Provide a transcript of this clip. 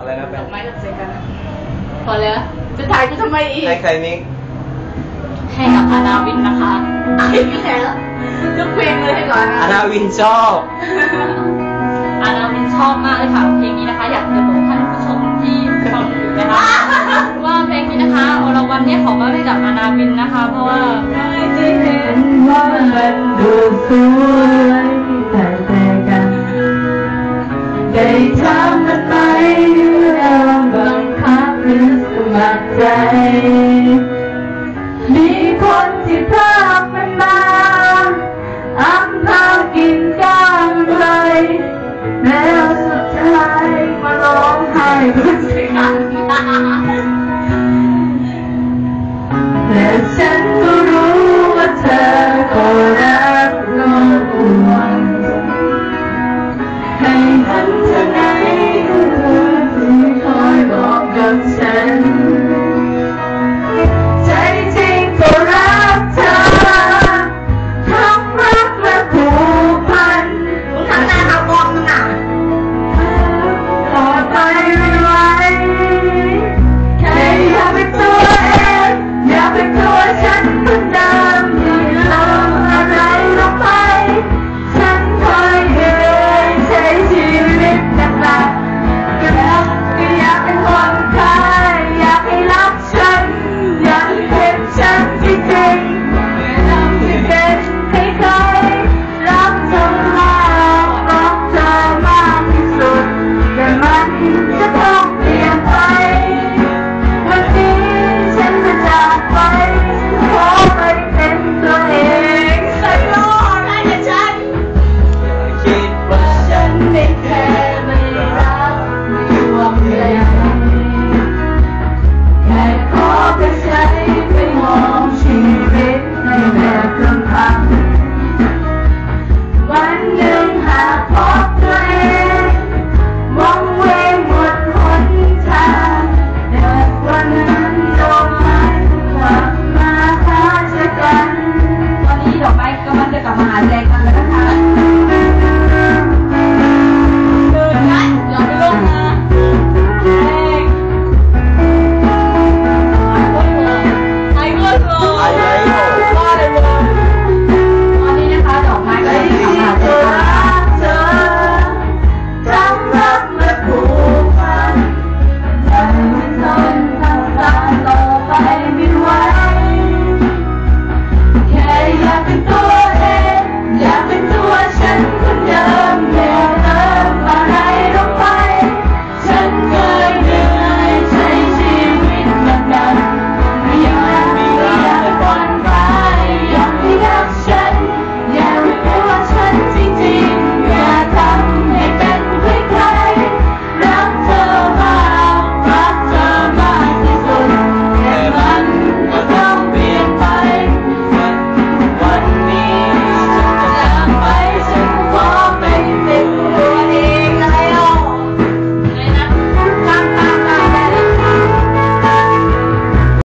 อะไรนะแฟดนอกไม้กับใจกันอะพอแล้ว จะถ่ายกูทำไมอีก ให้ใครมิกให้กับอานาวินนะคะอีกแล้วยกเพลงเลยให้ก่อนนะอานาวินชอบ อานาวินชอบมากเลยค่ะเพลงนี้นะคะ อยากจะบอกท่านผู้ชมที่ฟังอยู่นะคะ ว่าเพลงนี้นะคะอรวันเนี่ยขอมอบให้กับอานาวินนะคะ เพราะว่าไม่ได้เห็นว่ามันดูสวยแต่แต่กันได้ถามมันไห สมักใจ มีคนที่พามันมาอำพากินกางไปแล้วสุดท้ายมาร้องไห้บนเสียง